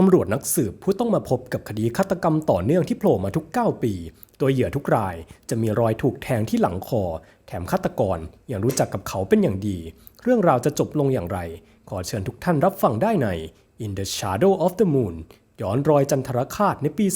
ตำรวจนักสืบผู้ต้องมาพบกับคดีฆาตกรรมต่อเนื่องที่โผล่มาทุก 9 ปีโดยเหยื่อทุกรายจะมีรอยถูกแทงที่หลังคอ แถมฆาตกรยังรู้จักกับเขาเป็นอย่างดี เรื่องราวจะจบลงอย่างไร ขอเชิญทุกท่านรับฟังได้ใน In the Shadow of the Moon ย้อนรอยจันทรคาตในปี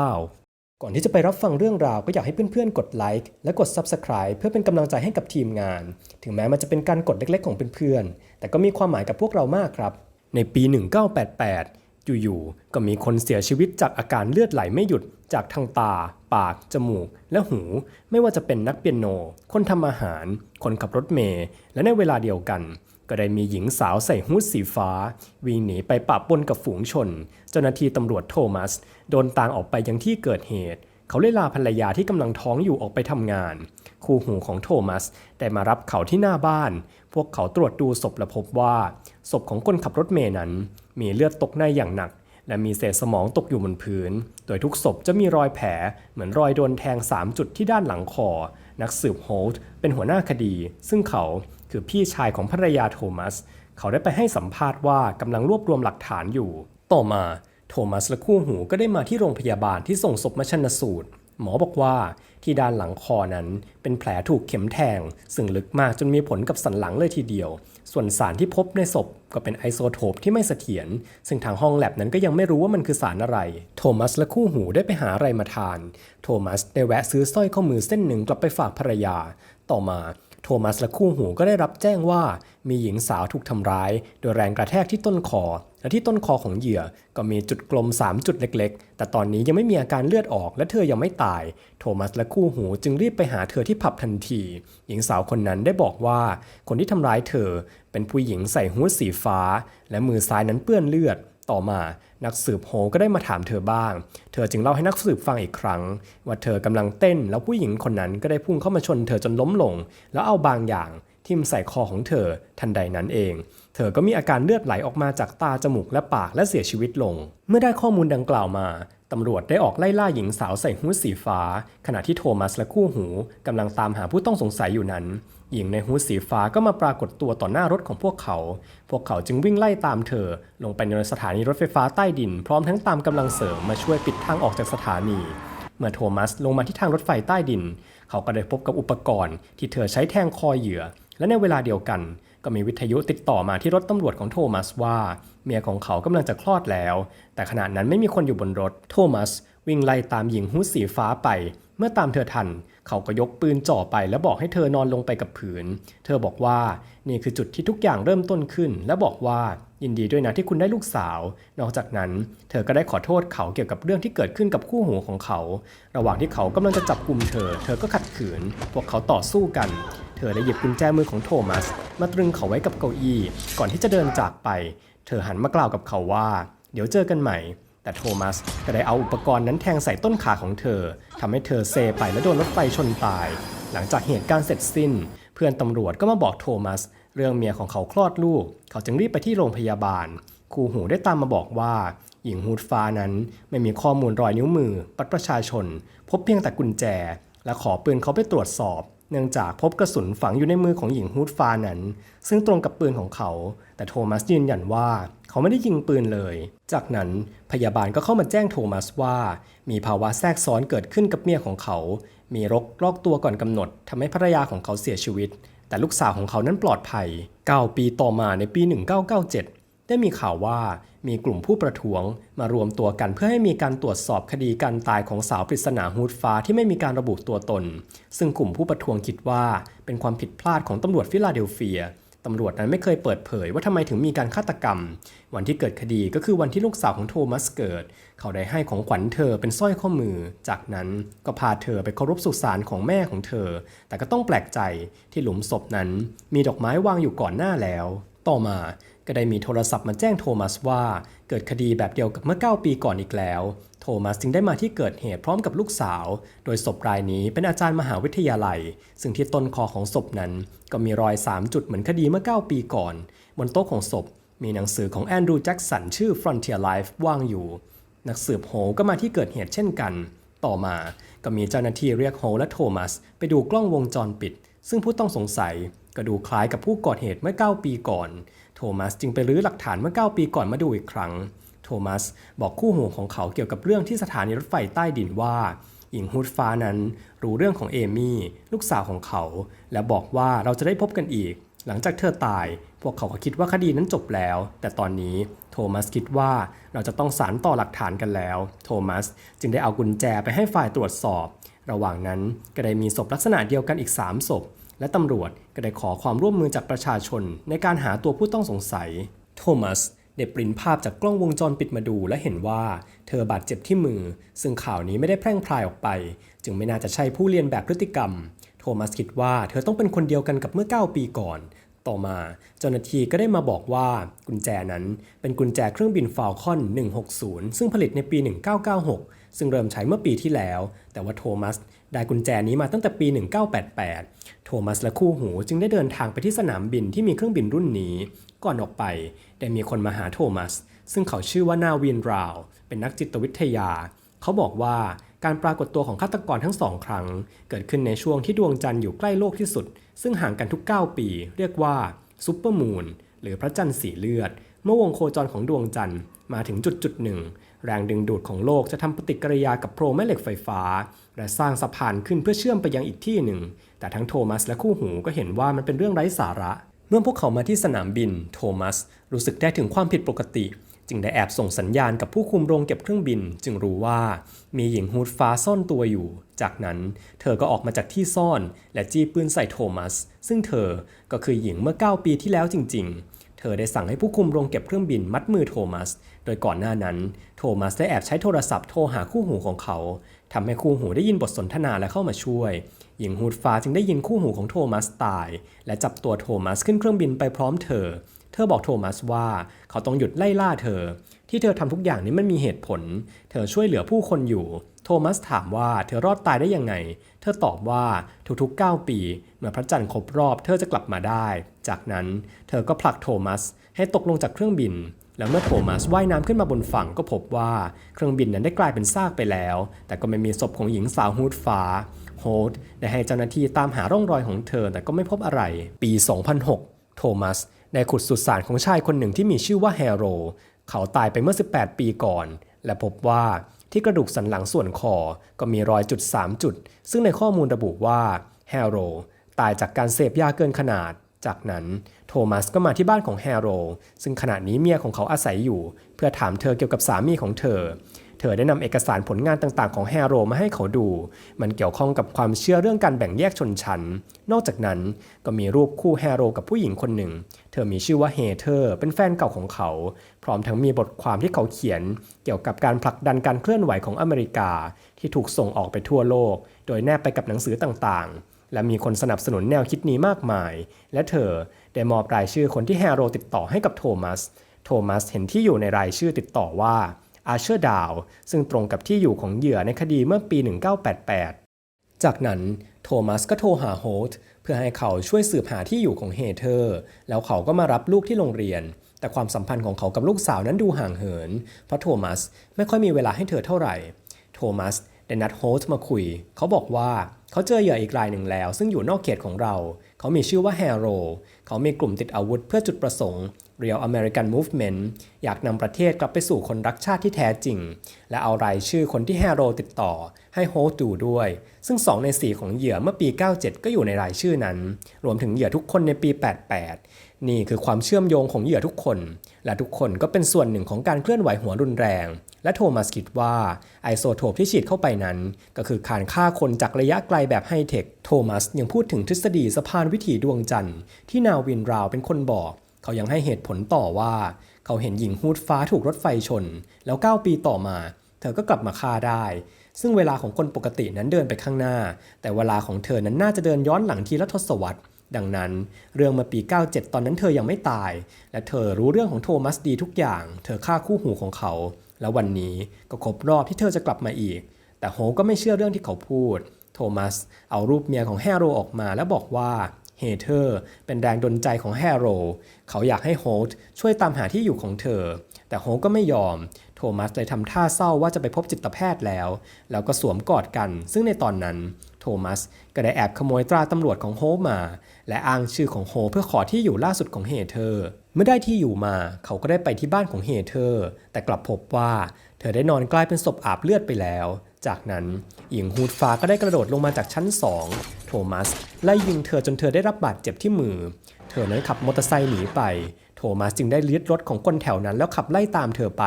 2019ก่อนที่จะไปรับฟังเรื่องราวก็อยากให้เพื่อนๆ กดไลค์และกด Subscribe เพื่อเป็นกำลังใจให้กับทีมงาน ถึงแม้มันจะเป็นการกดเล็กๆ ของเพื่อนๆ แต่ก็มีความหมายกับพวกเรามากครับ ในปี 1988 อยู่ๆ ก็มีคนเสียชีวิตจากอาการเลือดไหลไม่หยุดจากทางตา ปาก จมูก และหู ไม่ว่าจะเป็นนักเปียโน คนทำอาหาร คนขับรถเมล์และในเวลาเดียวกัน ก็ได้มีหญิงสาวใส่ฮู้ดสีฟ้า วิ่งหนีไปปะปนกับฝูงชน เจ้าหน้าที่ตำรวจโทมัส โดนตางออกไปยังที่เกิดเหตุ เขาเลยลาภรรยาที่กำลังท้องอยู่ออกไปทำงาน คู่หูของโทมัสได้มารับเขาที่หน้าบ้าน พวกเขาตรวจดูศพและพบว่า ศพของคนขับรถเมล์นั้น มีเลือดตกในอย่างหนัก และมีเศษสมองตกอยู่บนพื้น โดยทุกศพจะมีรอยแผล เหมือนรอยโดนแทง 3 จุดที่ด้านหลังคอ นักสืบโฮลต์เป็นหัวหน้าคดี ซึ่งเขาคือพี่ชายของภรรยาโทมัส เขาได้ไปให้สัมภาษณ์ว่ากำลังรวบรวมหลักฐานอยู่ ต่อมา โทมัสและคู่หูก็ได้มาที่โรงพยาบาลที่ส่งศพมาชันสูตร หมอบอกว่าที่ด้านหลังคอนั้นเป็นแผลถูกเข็มแทง ซึ่งลึกมากจนมีผลกับสันหลังเลยทีเดียว ส่วนสารที่พบในศพก็เป็นไอโซโทปที่ไม่เสถียรซึ่งทางห้องแลบนั้นก็ยังไม่รู้ว่ามันคือสารอะไร โทมัสและคู่หูได้ไปหาอะไรมาทาน โทมัสได้แวะซื้อสร้อยข้อมือเส้นหนึ่งกลับไปฝากภรรยา ต่อมาโทมัสและคู่หูก็ได้รับแจ้งว่า มีหญิงสาวถูกทำร้าย โดยแรงกระแทกที่ต้นคอ และที่ต้นคอของเหยื่อก็มีจุดกลม 3 จุดเล็ก ๆ แต่ตอนนี้ยังไม่มีอาการเลือดออกและเธอยังไม่ตาย โทมัสและคู่หูจึงรีบไปหาเธอที่ผับทันที หญิงสาวคนนั้นได้บอกว่า คนที่ทำร้ายเธอ เป็นผู้หญิงใส่ฮู้ดสีฟ้า และมือซ้ายนั้นเปื้อนเลือดต่อมานักสืบโฮก็ได้มาถามเธอบ้าง เธอจึงเล่าให้นักสืบฟังอีกครั้ง ว่าเธอกำลังเต้นแล้วผู้หญิงคนนั้นก็ได้พุ่งเข้ามาชนเธอจนล้มลง แล้วเอาบางอย่าง ทิ่มใส่คอของเธอทันใดนั้นเอง เธอก็มีอาการเลือดไหลออกมาจากตาจมูกและปากและเสียชีวิตลง เมื่อได้ข้อมูลดังกล่าวมาตำรวจได้ออกไล่ล่าหญิงสาวใส่ฮู้ดสีฟ้า ขณะที่โทมัสและคู่หูกำลังตามหาผู้ต้องสงสัยอยู่นั้น หญิงในฮู้ดสีฟ้าก็มาปรากฏตัวต่อหน้ารถของพวกเขา พวกเขาจึงวิ่งไล่ตามเธอ ลงไปในสถานีรถไฟฟ้าใต้ดิน พร้อมทั้งตามกำลังเสริมมาช่วยปิดทางออกจากสถานี เมื่อโทมัสลงมาที่ทางรถไฟใต้ดิน เขาก็ได้พบกับอุปกรณ์ที่เธอใช้แทงคอเหยื่อ และในเวลาเดียวกัน ก็มีวิทยุติดต่อมาที่รถตำรวจของโทมัสว่า เมียของเขากำลังจะคลอดแล้ว แต่ขณะนั้นไม่มีคนอยู่บนรถโทมัสวิ่งไล่ตามหญิงหูสีฟ้าไป เมื่อตามเธอทัน เขาก็ยกปืนจ่อไปและบอกให้เธอนอนลงไปกับผืน เธอบอกว่านี่คือจุดที่ทุกอย่างเริ่มต้นขึ้น และบอกว่า ยินดีด้วยนะที่คุณได้ลูกสาว นอกจากนั้น เธอก็ได้ขอโทษเขาเกี่ยวกับเรื่องที่เกิดขึ้นกับคู่หูของเขา ระหว่างที่เขากำลังจะจับกลุ่มเธอ เธอก็ขัดขืน พวกเขาต่อสู้กัน เธอได้หยิบกุญแจมือของโทมัส มาตรึงเขาไว้กับเก้าอี้ ก่อนที่จะเดินจากไป เธอหันมากล่าวกับเขาว่า เดี๋ยวเจอกันใหม่ แต่โทมัสก็ได้เอาอุปกรณ์นั้นแทงใส่ต้นขาของเธอทำให้เธอเซไปและโดนรถไฟชนตาย หลังจากเหตุการณ์เสร็จสิ้น เพื่อนตำรวจก็มาบอกโทมัส เรื่องเมียของเขาคลอดลูก เขาจึงรีบไปที่โรงพยาบาลครูหูได้ตามมาบอกว่าหญิงฮูดฟ้านั้นไม่มีข้อมูลรอยนิ้วมือบัตรประชาชน พบเพียงแต่กุญแจ และขอปืนเขาไปตรวจสอบ เนื่องจากพบกระสุนฝังอยู่ในมือของหญิงฮูดฟ้านั้น ซึ่งตรงกับปืนของเขา แต่โทมัสยืนยันว่าเขาไม่ได้ยิงปืนเลย จากนั้นพยาบาลก็เข้ามาแจ้งโทมัสว่า มีภาวะแทรกซ้อนเกิดขึ้นกับเมียของเขา มีรคลอกตัวก่อนกำหนดทำให้ภรรยาของเขาเสียชีวิต แต่ลูกสาวของเขานั้นปลอดภัย 9 ปีต่อมาในปี 1997 ได้มีข่าวว่ามีกลุ่มผู้ประท้วงมารวมตัวกันเพื่อให้มีการตรวจสอบคดีการตายของสาวปริศนาฮูดฟ้าที่ไม่มีการระบุตัวตน ซึ่งกลุ่มผู้ประท้วงคิดว่าเป็นความผิดพลาดของตำรวจฟิลาเดลเฟีย ตำรวจนั้นไม่เคยเปิดเผยว่าทำไมถึงมีการฆาตกรรม วันที่เกิดคดีก็คือวันที่ลูกสาวของโทมัสเกิด เขาได้ให้ของขวัญเธอเป็นสร้อยข้อมือ จากนั้นก็พาเธอไปเคารพสุสานของแม่ของเธอ แต่ก็ต้องแปลกใจที่หลุมศพนั้น มีดอกไม้วางอยู่ก่อนหน้าแล้ว ต่อมา ก็ได้มีโทรศัพท์มาแจ้งโทมัสว่าเกิดคดีแบบเดียวกับเมื่อ 9 ปีก่อนอีกแล้ว โทมัสจึงได้มาที่เกิดเหตุพร้อมกับลูกสาว โดยศพรายนี้เป็นอาจารย์มหาวิทยาลัย ซึ่งที่ต้นคอของศพนั้น ก็มีรอย 3 จุดเหมือนคดีเมื่อ 9 ปีก่อน บนโต๊ะของศพ มีหนังสือของแอนดรูว์แจ็กสันชื่อ Frontier Life ว่างอยู่ นักสืบโฮก็มาที่เกิดเหตุเช่นกัน ต่อมาก็มีเจ้าหน้าที่เรียกโฮและโทมัสไปดูกล้องวงจรปิด ซึ่งผู้ต้องสงสัย ก็ดูคล้ายกับผู้ก่อเหตุเมื่อ 9 ปีก่อน โทมัสจึงไปรื้อหลักฐานเมื่อ 9 ปีก่อนมาดูอีกครั้ง โทมัสบอกคู่หูของเขาเกี่ยวกับเรื่องที่สถานีรถไฟใต้ดินว่าหญิงฮูดฟ้านั้นรู้เรื่องของเอมี่ลูกสาวของเขา และบอกว่าเราจะได้พบกันอีก หลังจากเธอตาย พวกเขาก็คิดว่าคดีนั้นจบแล้ว แต่ตอนนี้โทมัสคิดว่าเราจะต้องสารต่อหลักฐานกันแล้ว โทมัสจึงได้เอากุญแจไปให้ฝ่ายตรวจสอบ ระหว่างนั้นก็ได้มีศพลักษณะเดียวกันอีก 3 ศพ และตำรวจก็ได้ขอความร่วมมือจากประชาชนในการหาตัวผู้ต้องสงสัย โทมัสได้ปริ้นภาพจากกล้องวงจรปิดมาดูและเห็นว่าเธอบาดเจ็บที่มือ ซึ่งข่าวนี้ไม่ได้แพร่งพรายออกไป จึงไม่น่าจะใช่ผู้เรียนแบบพฤติกรรม โทมัสคิดว่าเธอต้องเป็นคนเดียวกันกับเมื่อ 9 ปีก่อน ต่อมาเจ้าหน้าที่ก็ได้มาบอกว่ากุญแจนั้นเป็นกุญแจเครื่องบินฟาลคอน 160 ซึ่งผลิตในปี 1996 ซึ่งเริ่มใช้เมื่อปีที่แล้ว แต่ว่าโทมัส ได้กุญแจนี้มาตั้งแต่ปี 1988 โทมัสและคู่หูจึงได้เดินทางไปที่สนามบินที่มีเครื่องบินรุ่นนี้ ก่อนออกไปได้มีคนมาหาโทมัส ซึ่งเขาชื่อว่านาวินราว เป็นนักจิตวิทยา เขาบอกว่าการปรากฏตัวของฆาตกรทั้งสองครั้ง เกิดขึ้นในช่วงที่ดวงจันทร์อยู่ใกล้โลกที่สุด ซึ่งห่างกันทุก 9 ปี เรียกว่าซูเปอร์มูนหรือพระจันทร์สีเลือด เมื่อวงโคจรของดวงจันทร์มาถึงจุดจุดหนึ่ง แรงดึงดูดของโลกจะทำปฏิกิริยากับโพรงแม่เหล็กไฟฟ้า และสร้างสะพานขึ้นเพื่อเชื่อมไปยังอีกที่หนึ่ง แต่ทั้งโทมัสและคู่หูก็เห็นว่ามันเป็นเรื่องไร้สาระ เมื่อพวกเขามาที่สนามบิน โทมัสรู้สึกได้ถึงความผิดปกติ จึงได้แอบส่งสัญญาณกับผู้คุมโรงเก็บเครื่องบิน จึงรู้ว่ามีหญิงฮูดฟ้าซ่อนตัวอยู่ จากนั้นเธอก็ออกมาจากที่ซ่อน และจี้ปืนใส่โทมัส ซึ่งเธอก็คือหญิงเมื่อ 9 ปีที่แล้วจริง ๆเธอได้สั่งให้ผู้คุมโรงเก็บเครื่องบินมัดมือโทมัส โดยก่อนหน้านั้น โทมัสได้แอบใช้โทรศัพท์โทรหาคู่หูของเขาทำให้คู่หูได้ยินบทสนทนาและเข้ามาช่วย หญิงฮูดฟ้าจึงได้ยินคู่หูของโทมัสตาย และจับตัวโทมัสขึ้นเครื่องบินไปพร้อมเธอ เธอบอกโทมัสว่าเขาต้องหยุดไล่ล่าเธอ ที่เธอทำทุกอย่างนี้มันมีเหตุผล เธอช่วยเหลือผู้คนอยู่ โทมัสถามว่าเธอรอดตายได้ยังไง เธอตอบว่าทุกๆ 9 ปี เมื่อพระจันทร์ครบรอบเธอจะกลับมาได้ จากนั้นเธอก็ผลักโทมัสให้ตกลงจากเครื่องบิน แล้วเมื่อโทมัสว่ายน้ำขึ้นมาบนฝั่งก็พบว่าเครื่องบินนั้นได้กลายเป็นซากไปแล้ว แต่ก็ไม่มีศพของหญิงสาวฮูดฟ้าโฮดได้ให้เจ้าหน้าที่ตามหาร่องรอยของเธอแต่ก็ไม่พบอะไร ปี 2006 โทมัสได้ขุดสุสานของชายคนหนึ่งที่มีชื่อว่าแฮโร เขาตายไปเมื่อ 18 ปีก่อน และพบว่าที่กระดูกสันหลังส่วนคอก็มีรอยจุด 3 จุด ซึ่งในข้อมูลระบุว่าแฮโรตายจากการเสพยาเกินขนาด จากนั้น โทมัสก็มาที่บ้านของแฮโรซึ่งขณะนี้เมียของเขาอาศัยอยู่ เพื่อถามเธอเกี่ยวกับสามีของเธอ เธอได้นำเอกสารผลงานต่างๆ ของแฮโรมาให้เขาดู มันเกี่ยวข้องกับความเชื่อเรื่องการแบ่งแยกชนชั้น นอกจากนั้นก็มีรูปคู่แฮโรกับผู้หญิงคนหนึ่ง เธอมีชื่อว่าเฮเธอร์เป็นแฟนเก่าของเขา พร้อมทั้งมีบทความที่เขาเขียน เกี่ยวกับการผลักดันการเคลื่อนไหวของอเมริกา ที่ถูกส่งออกไปทั่วโลก โดยแนบไปกับหนังสือต่างๆ และมีคนสนับสนุนแนวคิดนี้มากมาย และเธอได้มอบรายชื่อคนที่แฮโรติดต่อให้กับโทมัส โทมัสเห็นที่อยู่ในรายชื่อติดต่อว่าอาเชอร์ดาว ซึ่งตรงกับที่อยู่ของเหยื่อในคดีเมื่อปี 1988 จากนั้นโทมัสก็โทรหาโฮสต์เพื่อให้เขาช่วยสืบหาที่อยู่ของเฮเธอร์ แล้วเขาก็มารับลูกที่โรงเรียน แต่ความสัมพันธ์ของเขากับลูกสาวนั้นดูห่างเหิน เพราะโทมัสไม่ค่อยมีเวลาให้เธอเท่าไหร่ โทมัสได้นัดโฮสต์มาคุย เขาบอกว่า เขาเจอเหยื่ออีกรายหนึ่งแล้ว ซึ่งอยู่นอกเขตของเรา เขามีชื่อว่าแฮโรเขามีกลุ่มติดอาวุธเพื่อจุดประสงค์ Real American Movement อยากนำประเทศกลับไปสู่คนรักชาติที่แท้จริง และเอารายชื่อคนที่แฮโรติดต่อให้โฮสต์ดูด้วย ซึ่ง 2 ใน 4 ของเหยื่อเมื่อปี 97 ก็อยู่ในรายชื่อนั้น รวมถึงเหยื่อทุกคนในปี 88 นี่คือความเชื่อมโยงของเหยื่อทุกคน และทุกคนก็เป็นส่วนหนึ่งของการเคลื่อนไหวหัวรุนแรง และโทมัสคิดว่าไอโซโทปที่ฉีดเข้าไปนั้น ก็คือการฆ่าคนจากระยะไกลแบบไฮเทค โทมัสยังพูดถึงทฤษฎีสะพานวิถีดวงจันทร์ที่นาวินราวเป็นคนบอก เขายังให้เหตุผลต่อว่า เขาเห็นหญิงฮูดฟ้าถูกรถไฟชน แล้ว 9 ปีต่อมา เธอก็กลับมาฆ่าได้ ซึ่งเวลาของคนปกตินั้นเดินไปข้างหน้า แต่เวลาของเธอนั้นน่าจะเดินย้อนหลังทีละทศวรรษ ดังนั้นเรื่องเมื่อปี 97 ตอนนั้นเธอยังไม่ตาย และเธอรู้เรื่องของโทมัสดีทุกอย่าง เธอฆ่าคู่หูของเขา แล้ววันนี้ก็ครบรอบที่เธอจะกลับมาอีก แต่โฮก็ไม่เชื่อเรื่องที่เขาพูด โทมัสเอารูปเมียของแฮโรออกมาแล้วบอกว่าเฮเธอร์เป็นแรงดลใจของแฮโร เขาอยากให้โฮสช่วยตามหาที่อยู่ของเธอ แต่โฮก็ไม่ยอม โทมัสเลยทำท่าเศร้าว่าจะไปพบจิตแพทย์แล้ว แล้วก็สวมกอดกัน ซึ่งในตอนนั้น โทมัสก็ได้แอบขโมยตราตำรวจของโฮมา และอ้างชื่อของโฮเพื่อขอที่อยู่ล่าสุดของเฮเธอร์เมื่อได้ที่อยู่มาเขาก็ได้ไปที่บ้านของเฮเธอร์ แต่กลับพบว่าเธอได้นอนกลายเป็นศพอาบเลือดไปแล้ว จากนั้นหญิงฮูดฟ้าก็ได้กระโดดลงมาจากชั้นสองโทมัสไล่ยิงเธอจนเธอได้รับบาดเจ็บที่มือ เธอนั้นขับมอเตอร์ไซค์หนีไป โทมัสจึงได้ยึดรถของคนแถวนั้นแล้วขับไล่ตามเธอไป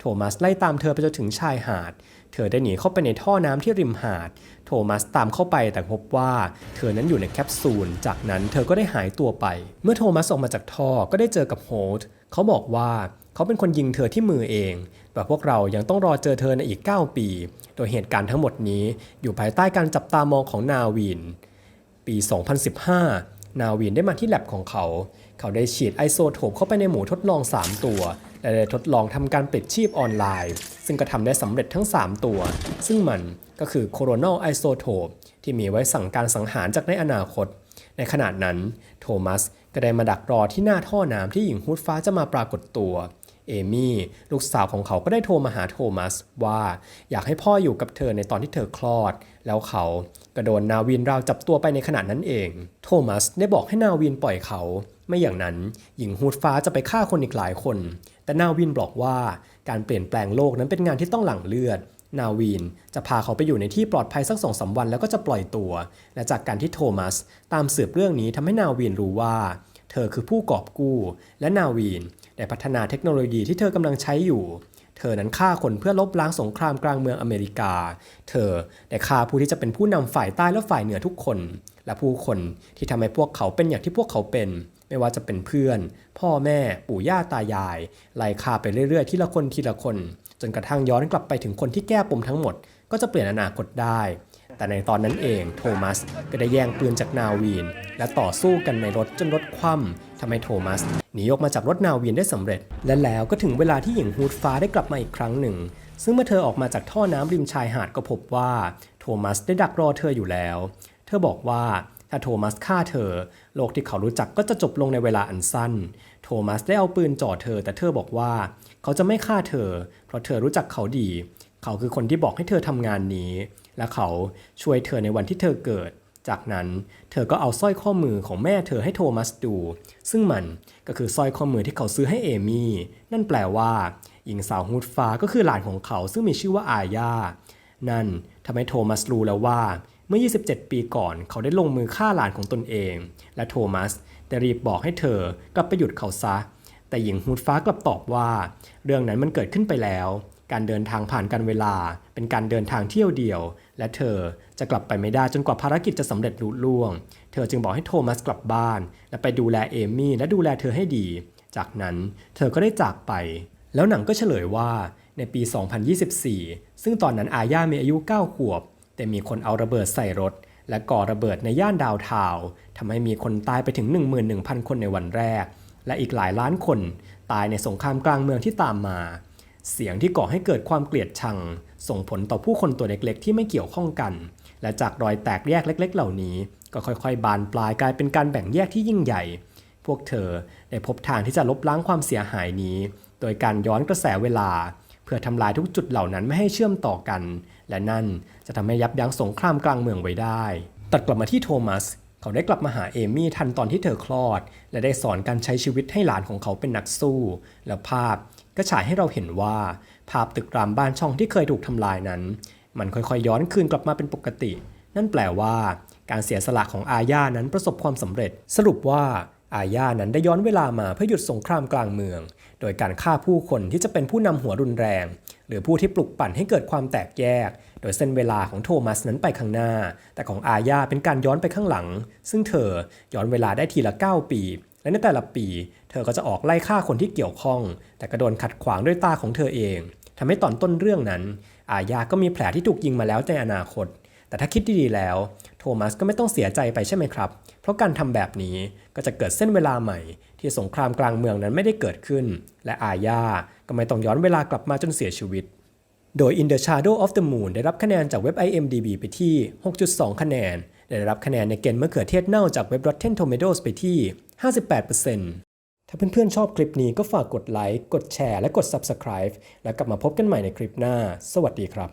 โทมัสไล่ตามเธอไปจนถึงชายหาด เธอได้หนีเข้าไปในท่อน้ำที่ริมหาด โทมัสตามเข้าไปแต่พบว่าเธอนั้นอยู่ในแคปซูล จากนั้นเธอก็ได้หายตัวไป เมื่อโทมัสออกมาจากท่อก็ได้เจอกับโฮลต์เขาบอกว่าเขาเป็นคนยิงเธอที่มือเอง แต่พวกเรายังต้องรอเจอเธอในอีก 9 ปี โดยเหตุการณ์ทั้งหมดนี้อยู่ภายใต้การจับตามองของนาวิน ปี 2015 นาวินได้มาที่แลบของเขา เขาได้ฉีดไอโซโทปเข้าไปในหมูทดลอง 3 ตัว และได้ทดลองทำการปลิดชีพออนไลน์ ซึ่งก็ทำได้สำเร็จทั้ง 3 ตัว ซึ่งมันก็คือโคโรน a l ไอโซโทปที่มีไว้สั่งการสังหารจากในอนาคต ในขณะนั้น โทมัสก็ได้มาดักรอที่หน้าท่อน้ำที่หญิงฮูดฟ้าจะมาปรากฏตัวเอมี่ลูกสาวของเขาก็ได้โทรมาหาโทมัสว่าอยากให้พ่ออยู่กับเธอในตอนที่เธอคลอด แล้วเขาก็โดนนาวินราวจับตัวไปในขณะนั้นเอง โทมัสได้บอกให้นาวินปล่อยเขา ไม่อย่างนั้นหญิงฮูดฟ้าจะไปฆ่าคนอีกหลายคน แต่นาวินบอกว่า การเปลี่ยนแปลงโลกนั้นเป็นงานที่ต้องหลั่งเลือด นาวินจะพาเขาไปอยู่ในที่ปลอดภัยสักสองสาวันแล้วก็จะปล่อยตัว และจากการที่โทมัส ตามสืบเรื่องนี้ทำให้นาวินรู้ว่า เธอคือผู้กอบกู้ และนาวีนได้พัฒนาเทคโนโลยีที่เธอกำลังใช้อยู่เธอนั้นฆ่าคนเพื่อลบล้างสงครามกลางเมืองอเมริกา เธอได้ฆ่าผู้ที่จะเป็นผู้นำฝ่ายใต้และฝ่ายเหนือทุกคน และผู้คนที่ทำให้พวกเขาเป็นอย่างที่พวกเขาเป็น ไม่ว่าจะเป็นเพื่อน พ่อแม่ ปู่ย่าตายายไล่ฆ่าไปเรื่อยๆ ทีละคนทีละคน จนกระทั่งย้อนกลับไปถึงคนที่แก้ปมทั้งหมด ก็จะเปลี่ยนอนาคตได้ แต่ในตอนนั้นเองโทมัสก็ได้แย่งปืนจากนาวีน และต่อสู้กันในรถจนรถคว่ำทำให้โทมัสหนีออกมาจากรถนาวีนได้สำเร็จ และแล้วก็ถึงเวลาที่หญิงฮูดฟ้าได้กลับมาอีกครั้งหนึ่งซึ่งเมื่อเธอออกมาจากท่อน้ำริมชายหาดก็พบว่า โทมัสได้ดักรอเธออยู่แล้ว เธอบอกว่า ถ้าโทมัสฆ่าเธอ โลกที่เขารู้จักก็จะจบลงในเวลาอันสั้น โทมัสได้เอาปืนจ่อเธอ แต่เธอบอกว่า เขาจะไม่ฆ่าเธอ เพราะเธอรู้จักเขาดี เขาคือคนที่บอกให้เธอทำงานนี้ และเขาช่วยเธอในวันที่เธอเกิด จากนั้นเธอก็เอาสร้อยข้อมือของแม่เธอให้โทมัสดู ซึ่งมันก็คือสร้อยข้อมือที่เขาซื้อให้เอมี่ นั่นแปลว่าหญิงสาวฮูดฟ้าก็คือหลานของเขาซึ่งมีชื่อว่าอาญานั่นทำให้โทมัสรู้แล้วว่า เมื่อ 27 ปีก่อน เขาได้ลงมือฆ่าหลานของตนเอง และโทมัสได้รีบบอกให้เธอกลับไปหยุดเขาซะ แต่หญิงฮูดฟ้ากลับตอบว่า เรื่องนั้นมันเกิดขึ้นไปแล้ว การเดินทางผ่านการเวลา เป็นการเดินทางเที่ยวเดียว และเธอจะกลับไปไม่ได้จนกว่าภารกิจจะสำเร็จลุล่วง เธอจึงบอกให้โทมัสกลับบ้าน และไปดูแลเอมี่และดูแลเธอให้ดี จากนั้นเธอก็ได้จากไป แล้วหนังก็เฉลยว่าในปี 2024 ซึ่งตอนนั้นอาญามีอายุ 9 ขวบ แต่มีคนเอาระเบิดใส่รถ และก่อระเบิดในย่านดาวทาวทำให้มีคนตายไปถึง 11,000 คนในวันแรก และอีกหลายล้านคนตายในสงครามกลางเมืองที่ตามมา เสียงที่ก่อให้เกิดความเกลียดชัง ส่งผลต่อผู้คนตัวเล็กๆ ที่ไม่เกี่ยวข้องกัน และจากรอยแตกแยกเล็ก ๆ เหล่านี้ ก็ค่อยๆ บานปลายกลายเป็นการแบ่งแยกที่ยิ่งใหญ่ พวกเธอได้พบทางที่จะลบล้างความเสียหายนี้ โดยการย้อนกระแสเวลา พื่อทำลายทุกจุดเหล่านั้นไม่ให้เชื่อมต่อกัน และนั่นจะทำให้ยับยั้งสงครามกลางเมืองไว้ได้ ตัดกลับมาที่โทมัส เขาได้กลับมาหาเอมี่ทันตอนที่เธอคลอด และได้สอนการใช้ชีวิตให้หลานของเขาเป็นนักสู้ และภาพก็ฉายให้เราเห็นว่า ภาพตึกรามบ้านช่องที่เคยถูกทำลายนั้น มันค่อยๆย้อนคืนกลับมาเป็นปกติ นั่นแปลว่า การเสียสละของอาญานั้นประสบความสำเร็จ สรุปว่า อาญานั้นได้ย้อนเวลามาเพื่อหยุดสงครามกลางเมือง โดยการฆ่าผู้คนที่จะเป็นผู้นำหัวรุนแรง หรือผู้ที่ปลุกปั่นให้เกิดความแตกแยก โดยเส้นเวลาของโทมัสนั้นไปข้างหน้า แต่ของอาญาเป็นการย้อนไปข้างหลัง ซึ่งเธอย้อนเวลาได้ทีละ 9 ปี และในแต่ละปี เธอก็จะออกไล่ฆ่าคนที่เกี่ยวข้อง แต่ก็โดนขัดขวางด้วยตาของเธอเองทำให้ตอนต้นเรื่องนั้น อาญาก็มีแผลที่ถูกยิงมาแล้วในอนาคต แต่ถ้าคิดดีๆแล้ว โทมัสก็ไม่ต้องเสียใจไปใช่ไหมครับ เพราะการทำแบบนี้ก็จะเกิดเส้นเวลาใหม่ ที่สงครามกลางเมืองนั้นไม่ได้เกิดขึ้น และอาญาก็ไม่ต้องย้อนเวลากลับมาจนเสียชีวิต โดย In the Shadow of the Moon ได้รับคะแนนจากเว็บ IMDb ไปที่ 6.2 คะแนน ได้รับคะแนนในเกณฑ์มะเขือเทศเน่าจากเว็บ Rotten Tomatoes ไปที่ 58%ถ้าเพื่อนๆชอบคลิปนี้ก็ฝากกดไลค์ กดแชร์ และกด Subscribe แล้วกลับมาพบกันใหม่ในคลิปหน้า สวัสดีครับ